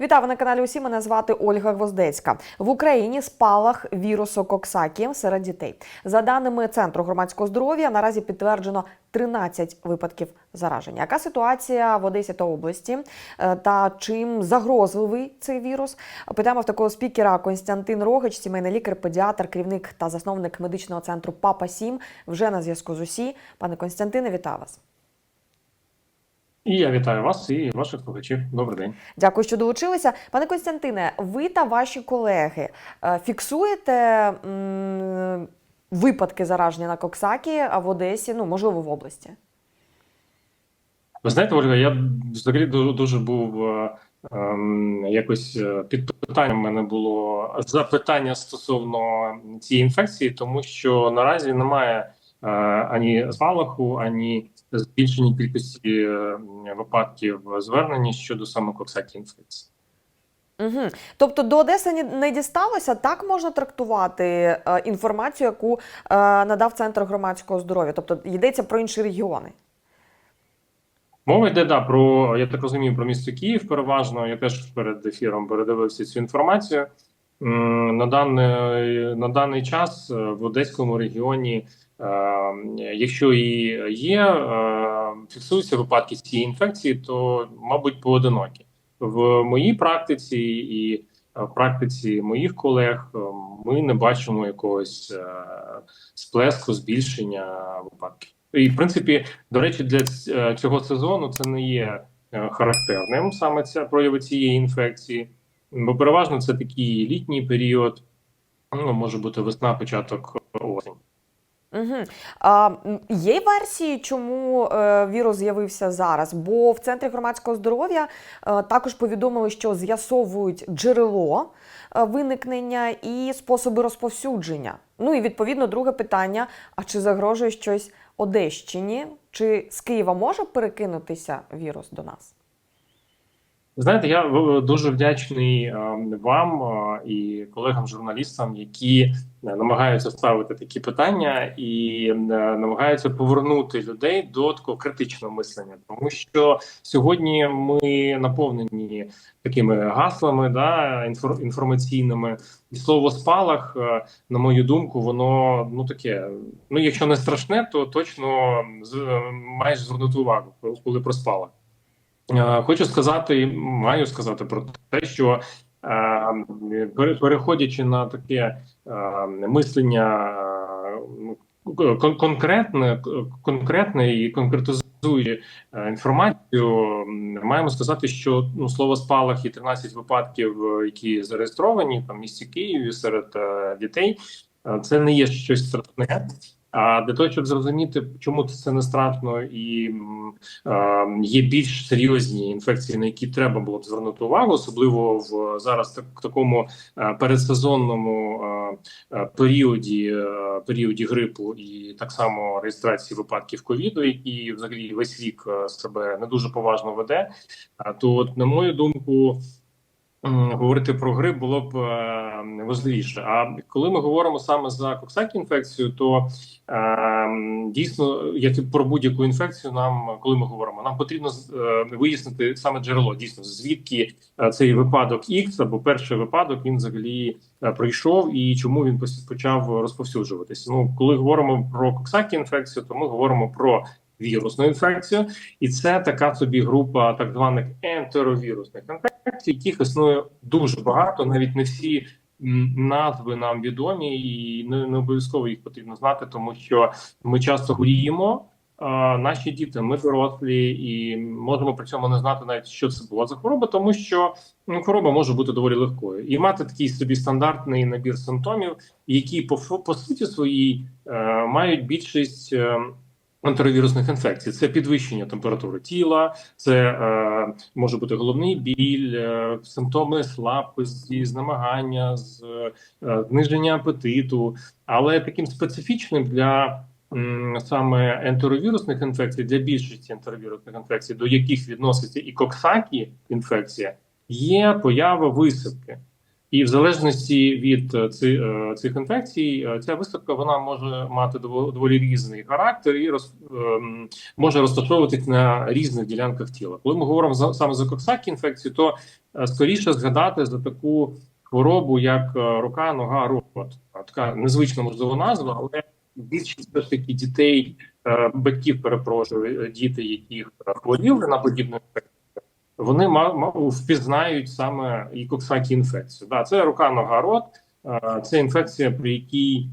Вітаю на каналі. Усі мене звати Ольга Гвоздецька. В Україні спалах вірусу Коксакі серед дітей. За даними Центру громадського здоров'я, наразі підтверджено 13 випадків зараження. Яка ситуація в Одесі та області Е, та чим загрозливий цей вірус? Питаємо в такого спікера Константин Рогич, сімейний лікар, педіатр, керівник та засновник медичного центру Папа Сім. Вже на зв'язку з усі. Пане Константине, вітаю вас. І я вітаю вас і ваших слухачів. Добрий день. Дякую, що долучилися. Пане Константине, ви та ваші колеги е, фіксуєте м, випадки зараження на Коксакі а в Одесі, ну можливо, в області. Ви знаєте, Ольга, я взагалі дуже, дуже був е, ем, якось е, під питанням. мене було запитання стосовно цієї інфекції, тому що наразі немає е, ані спалаху, ані збільшення кількості е, випадків звернень щодо саме коксакі інфекції. Угу. Тобто до Одеси не дісталося, так можна трактувати е, інформацію, яку е, надав Центр громадського здоров'я. Тобто йдеться про інші регіони. Мова йде да про я так розумію про місто Київ. Переважно я теж перед ефіром передивився цю інформацію. На даний, на даний час е, в Одеському регіоні, якщо і є, е, фіксуються випадки цієї інфекції, то мабуть поодинокі в моїй практиці і е, в практиці моїх колег е, ми не бачимо якогось е, сплеску збільшення випадків. І в принципі, до речі, для е, цього сезону це не є е, характерним саме ця прояви цієї інфекції, бо переважно це такий літній період, ну може бути весна, початок осінь. Угу. А, є версії, чому е, вірус з'явився зараз? Бо в центрі громадського здоров'я е, також повідомили, що з'ясовують джерело е, виникнення і способи розповсюдження. Ну і відповідно друге питання: а чи загрожує щось Одещині? Чи з Києва може перекинутися вірус до нас? Знаєте, я дуже вдячний е, вам е, і колегам-журналістам, які е, намагаються ставити такі питання і е, намагаються повернути людей до такого критичного мислення, тому що сьогодні ми наповнені такими гаслами, да інфор- інформаційними, і слово спалах, е, на мою думку, воно ну таке. Ну, якщо не страшне, то точно з- маєш звернути увагу, коли про спалах. Е, Хочу сказати, маю сказати про те, що е, переходячи на таке е, мислення е, конкретне, конкретне і конкретизує інформацію, маємо сказати, що ну слово спалах і 13 випадків, які зареєстровані там в місті Києві серед дітей, це не є щось страшне. А для того, щоб зрозуміти, чому це не страшно і е, є більш серйозні інфекції, на які треба було б звернути увагу, особливо в зараз так, такому передсезонному е, періоді, е, періоді грипу і так само реєстрації випадків ковіду, які взагалі весь рік себе не дуже поважно веде. А то, от, на мою думку. Говорити про грип було б е, важливіше. А коли ми говоримо саме за коксакі інфекцію, то Ем, Дійсно, як і про будь-яку інфекцію, нам коли ми говоримо, нам потрібно е, вияснити саме джерело. Дійсно, звідки е, цей випадок X або перший випадок він взагалі е, пройшов і чому він почав розповсюджуватися. Ну, коли говоримо про коксакі інфекцію, то ми говоримо про вірусну інфекцію, і це така собі група так званих ентеровірусних інфекцій, яких існує дуже багато, навіть не всі назви нам відомі, і не, не обов'язково їх потрібно знати, тому що ми часто хворіємо. А наші діти, ми дорослі, і можемо при цьому не знати навіть, що це була за хвороба, тому що ну, хвороба може бути доволі легкою, і мати такий собі стандартний набір симптомів, які по, по суті своїй е, мають більшість. Е, Антировірусних інфекцій це підвищення температури тіла, це е, може бути головний біль, е, симптоми слабкості, знемагання, з, е, зниження апетиту. Але таким специфічним для м, саме ентеровірусних інфекцій, для більшості ентеровірусних інфекцій, до яких відноситься і коксакі інфекція, є поява висипки. І в залежності від е, е, цих інфекцій, е, ця виставка вона може мати дово- доволі різний характер і роз, ем, може розташовуватись на різних ділянках тіла. Коли ми говоримо за, саме за коксакі інфекцію, то скоріше згадати за таку хворобу, як рука, нога, рот. Така незвична можливо назва, але більшість все ж таки дітей, батьків перепрошую, діти, яких хворіли на подібну інфекцію, вони впізнають саме і коксакі інфекцію. Да, це рука, нога, рот. Е, Це інфекція, при якій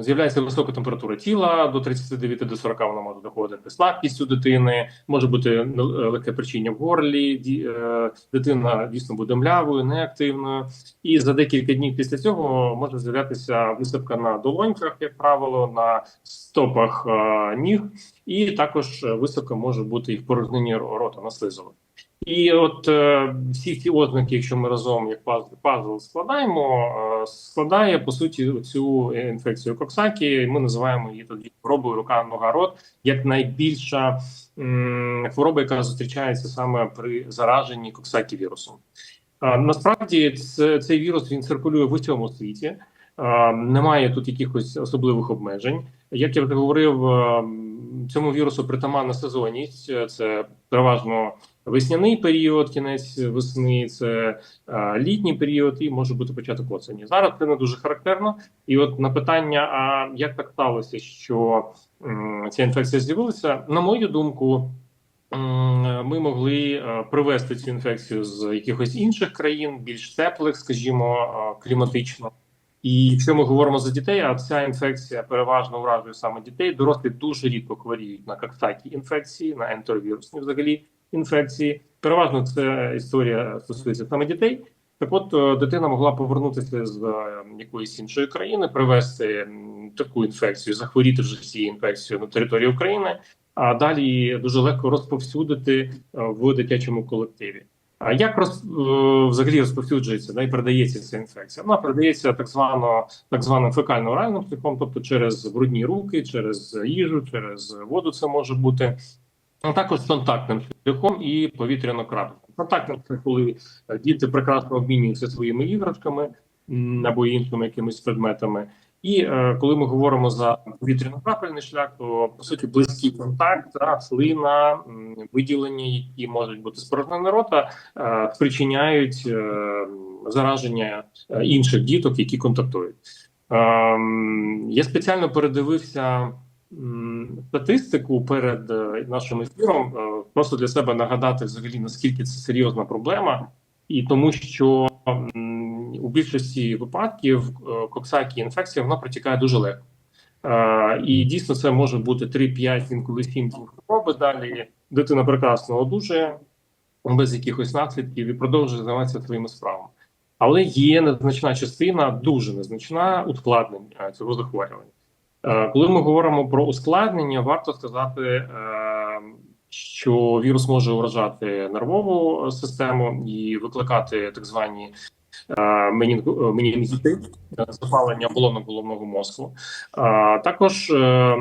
З'являється висока температура тіла до 39 до 40 вона може доходити слабкість у дитини, може бути е, легке причиння в горлі. е, Дитина дійсно буде млявою, неактивною, і за декілька днів після цього може з'являтися висипка на долоньках, як правило, на стопах е, ніг, і також е, висипка може бути і в порожнині рота на слизових. І от е, всі ці ознаки, якщо ми разом як пазл, пазл складаємо, е, складає по суті цю інфекцію Коксакі. Ми називаємо її тоді хворобою рука, нога, рот як найбільша м, хвороба, яка зустрічається саме при зараженні Коксакі вірусом. А, насправді це, цей вірус він циркулює в усьому світі. А, немає тут якихось особливих обмежень. Як я вже говорив, е, цьому вірусу притаманна сезонність. Е, Це переважно весняний період, кінець весни, це е, літній період, і може бути початок осені. Зараз це не дуже характерно. І от на питання: а як так сталося, що м, ця інфекція з'явилася? На мою думку. Ми могли е, привести цю інфекцію з якихось інших країн, більш теплих, скажімо, е, кліматично. І якщо ми говоримо за дітей, а ця інфекція переважно вражує саме дітей, дорослі дуже рідко хворіють на коксакі інфекції, на ентеровірусні взагалі інфекції. Переважно це історія стосується саме дітей. Так, от е, дитина могла повернутися з е, якоїсь іншої країни, привезти таку інфекцію, захворіти вже цією інфекцією на території України, а далі дуже легко розповсюдити е, в дитячому колективі. А як роз, взагалі розповсюджується да, і передається ця інфекція? Вона передається так звано так званим фекально-оральним шляхом, тобто через брудні руки, через їжу, через воду це може бути. А також контактним шляхом і повітряно-крапельним. Контактним це коли діти прекрасно обмінюються своїми іграшками або іншими якимись предметами. І е, коли ми говоримо за повітряно-крапельний шлях, то по суті близький контакт, да, слина, виділення, які можуть бути з порожнини рота, е, спричиняють е, зараження е, інших діток, які контактують. Ем, я спеціально передивився статистику перед е, нашим ефіром, е, просто для себе нагадати взагалі наскільки це серйозна проблема, і тому що у більшості випадків е, коксакі інфекція вона протікає дуже легко. Е, і дійсно це може бути 3-5, інколи 7 днів хвороби. Далі дитина прекрасно одужує без якихось наслідків і продовжує займатися своїми справами. Але є незначна частина, дуже незначна ускладнення е, цього захворювання. Коли ми говоримо про ускладнення, варто сказати, що вірус може уражати нервову систему і викликати так звані менінгіти, е, запалення оболонок головного мозку. Також, е,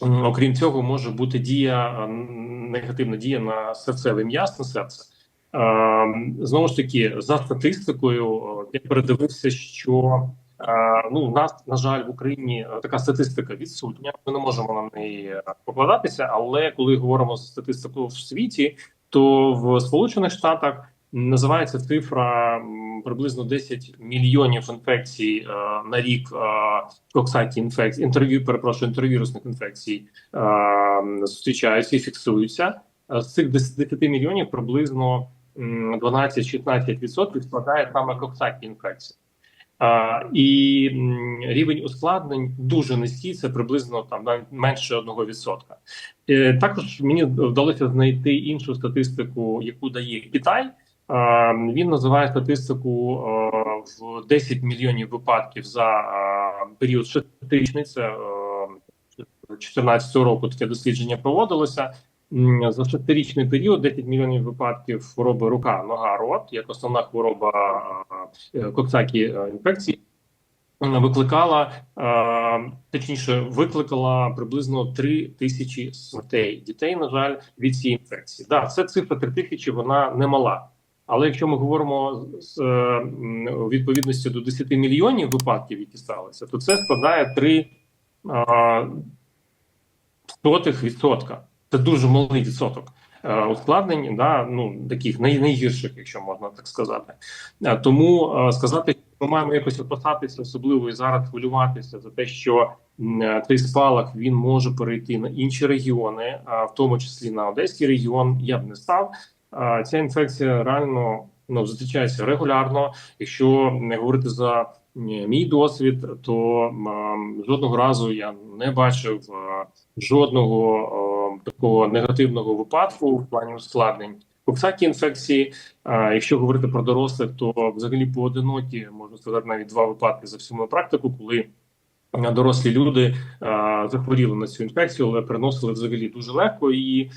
окрім цього, може бути дія е, негативна дія на серцевий м'яз, на серце. Е, Знову ж таки, за статистикою, е, я передивився, що е, ну, у нас, на жаль, в Україні е, така статистика відсутня. Ми не можемо на неї е, покладатися. Але коли говоримо за статистику в світі, то в Сполучених Штатах називається цифра приблизно 10 мільйонів інфекцій е, на рік е, інфекцій, інтерв'ю, перепрошую, інтервірусних інфекцій е, зустрічаються і фіксуються. Е, З цих 10 мільйонів приблизно м, 12-16% складає саме коксакі інфекції. А, і рівень ускладнень дуже низький, це приблизно там менше 1%. Е, також мені вдалося знайти іншу статистику, яку дає Китай. А, він називає статистику в 10 мільйонів випадків за період шестирічний. Це е, 2014 року таке дослідження проводилося. За шестирічний період 10 мільйонів випадків хвороби рука, нога, рот як основна хвороба е, коксакі е, інфекції викликала е, точніше, викликала приблизно 3 тисячі смертей дітей. На жаль, від цієї інфекції. Да, це цифра 3 тисячі, вона немала. Але якщо ми говоримо з е, відповідності до 10 мільйонів випадків, які сталися, то це складає 3 а, сотих відсотка. Це дуже малий відсоток е, ускладнень, да, ну таких най, найгірших, якщо можна так сказати. Е, Тому сказати, що ми маємо якось опасатися, особливо і зараз хвилюватися за те, що цей спалах він може перейти на інші регіони, в тому числі на Одеський регіон, я б не став. Ця інфекція реально ну зустрічається регулярно. Якщо не говорити за мій досвід, то жодного разу я не бачив жодного такого негативного випадку в плані ускладнень. Коксакі інфекції, е, якщо говорити про дорослих, то взагалі поодинокі можна сказати навіть два випадки за всю мою практику, коли дорослі люди е, захворіли на цю інфекцію, але переносили взагалі дуже легко і, е,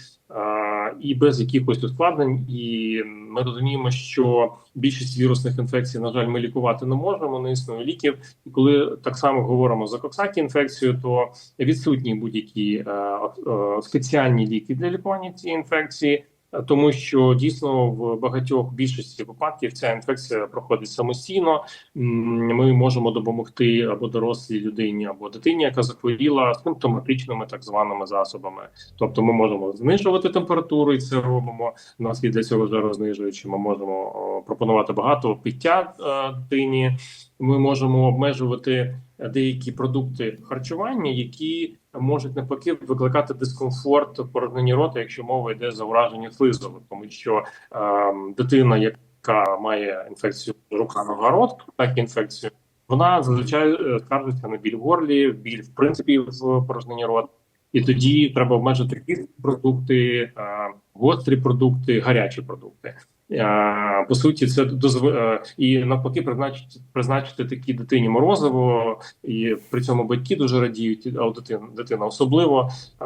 і без якихось ускладнень. І ми розуміємо, що більшість вірусних інфекцій, на жаль, ми лікувати не можемо, не існує ліків. І коли так само говоримо за коксакі інфекцію, то відсутні будь-які е, е, спеціальні ліки для лікування цієї інфекції. Е, Тому що дійсно в багатьох більшості випадків ця інфекція проходить самостійно. Ми можемо допомогти або дорослій людині, або дитині, яка захворіла симптоматичними так званими засобами. Тобто, ми можемо знижувати температуру, і це робимо. Нас є для цього жарознижуючі. Ми можемо пропонувати багато пиття е, дитині. Ми можемо обмежувати деякі продукти харчування, які можуть навпаки викликати дискомфорт в порожненні рота, якщо мова йде за ураження слизових, тому що е, дитина, яка має інфекцію рукавного рот, так інфекцію, вона зазвичай е, скаржиться на біль в горлі, біль в принципі в порожненні рота. І тоді треба обмежити кислі продукти, е, гострі продукти, гарячі продукти. Е, По суті, це дозв... е, і навпаки призначити призначити такій дитині морозиво, і при цьому батьки дуже радіють, а дитина, дитина особливо. Е,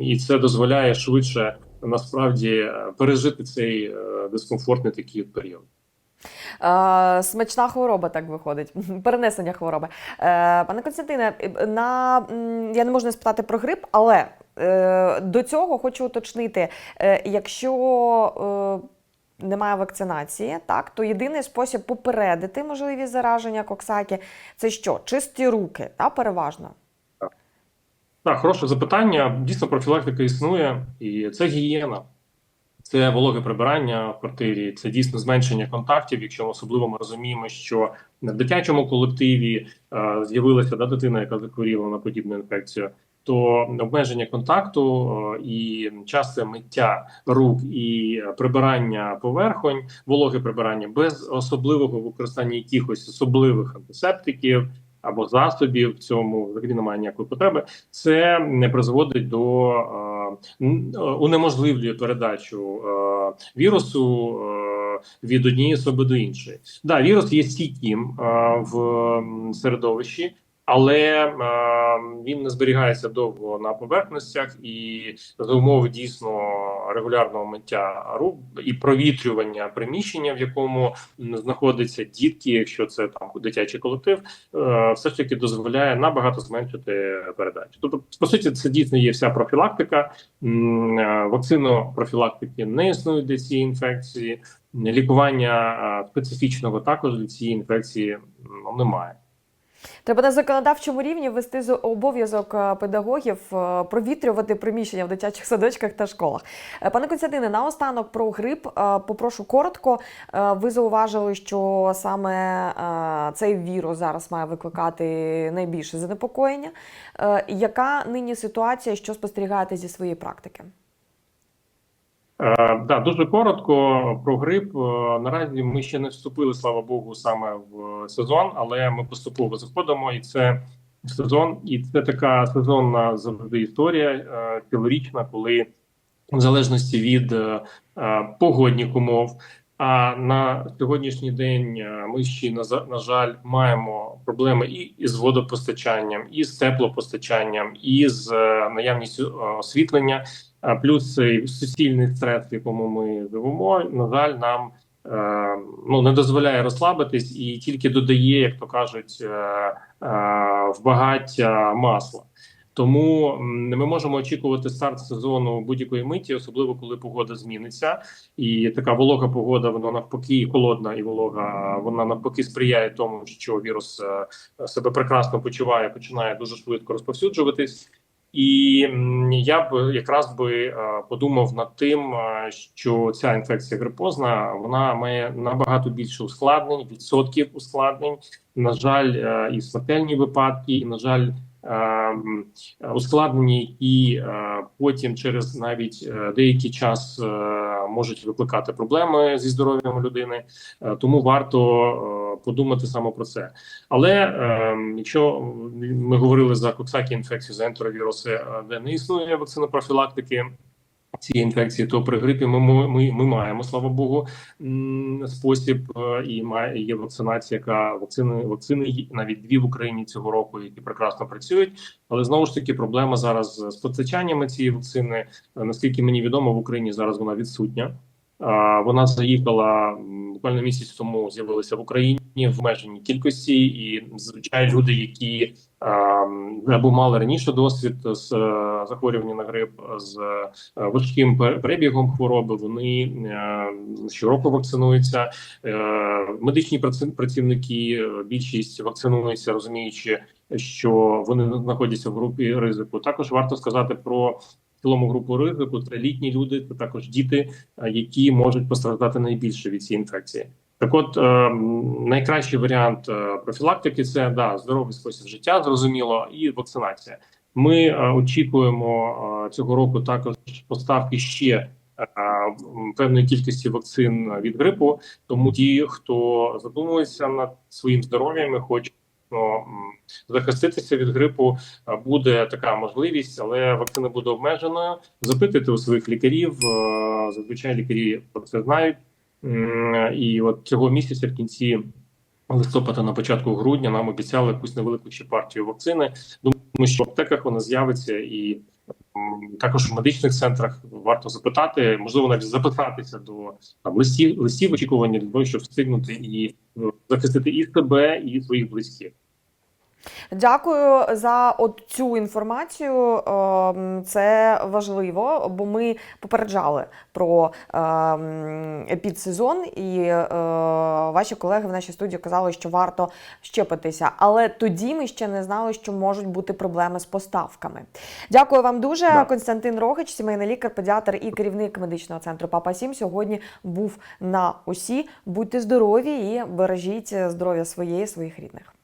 І це дозволяє швидше насправді пережити цей дискомфортний такий період. Смачна хвороба так виходить. Перенесення хвороби. Пане Константине, на я не можу не спитати про грип, але до цього хочу уточнити: якщо немає вакцинації, так то єдиний спосіб попередити можливість зараження коксакі це що? Чисті руки, та переважно. Так, хороше запитання. Дійсно, профілактика існує, і це гігієна. Це вологе прибирання в квартирі, це дійсно зменшення контактів. Якщо особливо ми розуміємо, що в дитячому колективі е, з'явилася да, дитина, яка захворіла на подібну інфекцію, то обмеження контакту і часте миття рук і прибирання поверхонь, вологе прибирання без особливого використання якихось особливих антисептиків або засобів в цьому взагалі немає ніякої потреби. Це не призводить до е, е, унеможливлює передачу е, вірусу від однієї особи до іншої. Да, вірус є стійким е, в середовищі. Але е, він не зберігається довго на поверхностях, і за умови дійсно регулярного миття рук і провітрювання приміщення, в якому знаходяться дітки, якщо це там дитячий колектив, е, все ж таки дозволяє набагато зменшити передачу. Тобто, по суті, це дійсно є вся профілактика. Е, Вакцинопрофілактики не існує для цієї інфекції. Лікування е, специфічного також для цієї інфекції м, немає. Треба на законодавчому рівні ввести обов'язок е, педагогів е, провітрювати приміщення в дитячих садочках та школах. Е, Пане Константине, наостанок про грип попрошу коротко. Ви зауважили, що саме цей вірус зараз має викликати найбільше занепокоєння. Яка нині ситуація, що спостерігаєте зі своєї практики? Е, да, дуже коротко про грип. Е, Наразі ми ще не вступили, слава Богу, саме в сезон, але ми поступово заходимо, і це сезон, і це така сезонна завжди історія е, цілорічна, коли в залежності від е, е, погодних умов. А на сьогоднішній день ми ще на, жаль маємо проблеми і із водопостачанням, і з теплопостачанням, і з наявністю освітлення. А плюс суцільний стрес, в якому ми живемо, на жаль, нам е, ну не дозволяє розслабитись і тільки додає, як то кажуть, е, е, в багаття масла. Тому ми можемо очікувати старт сезону будь-якої миті, особливо коли погода зміниться. І така волога погода, вона навпаки холодна і волога. Вона навпаки сприяє тому, що вірус е, себе прекрасно почуває, починає дуже швидко розповсюджуватись. І я б якраз би е, подумав над тим, е, що ця інфекція грипозна вона має набагато більше ускладнень, відсотків ускладнень. На жаль, е, і смертельні випадки, і на жаль, е, м, ускладнення, які е, потім через навіть е, деякий час е, можуть викликати проблеми зі здоров'ям людини. Тому варто подумати саме про це. Але е, якщо ми говорили за коксакі інфекцію, за ентеровіруси, де не існує вакцина профілактики цієї інфекції, то при грипі ми, ми, ми, маємо, слава Богу, спосіб е, і має є вакцинація, яка вакцини вакцини навіть дві в Україні цього року, які прекрасно працюють. Але знову ж таки проблема зараз з постачаннями цієї вакцини. Наскільки мені відомо, в Україні зараз вона відсутня. Вона заїхала буквально місяць тому. З'явилася в Україні в обмеженій кількості, і звичайно, люди, які або мали раніше досвід з е, захворювання на грип з е, важким перебігом хвороби, вони е, щороку вакцинуються. Е, Медичні праці- працівники більшість вакцинуються, розуміючи, що вони знаходяться в групі ризику. Також варто сказати про цілому групу ризику. Це літні люди, це також діти, які можуть постраждати найбільше від цієї інфекції. Так, от е, найкращий варіант е, профілактики це да здоровий спосіб життя, зрозуміло, і вакцинація. Ми е, очікуємо е, цього року також поставки ще е, певної кількості вакцин від грипу. Тому ті, хто задумується над своїм здоров'ям, і хоче ну, захиститися від грипу, е, буде така можливість, але вакцина буде обмеженою. Запитуйте у своїх лікарів. Зазвичай лікарі про це знають. І от цього місяця, в кінці листопада, на початку грудня, нам обіцяли якусь невелику ще партію вакцини. Думаю, що в аптеках вона з'явиться і. Також в медичних центрах варто запитати, можливо, навіть запитатися до там листів листів очікування для того, щоб встигнути і е, захистити і себе, і своїх близьких. Дякую за от цю інформацію. Ем, Це важливо, бо ми попереджали про ем, підсезон, і е, ваші колеги в нашій студії казали, що варто щепитися. Але тоді ми ще не знали, що можуть бути проблеми з поставками. Дякую вам дуже. Да. Константин Рогич, сімейний лікар, педіатр і керівник медичного центру Папа 7 сьогодні був на усі. Будьте здорові і бережіть здоров'я своєї своїх рідних.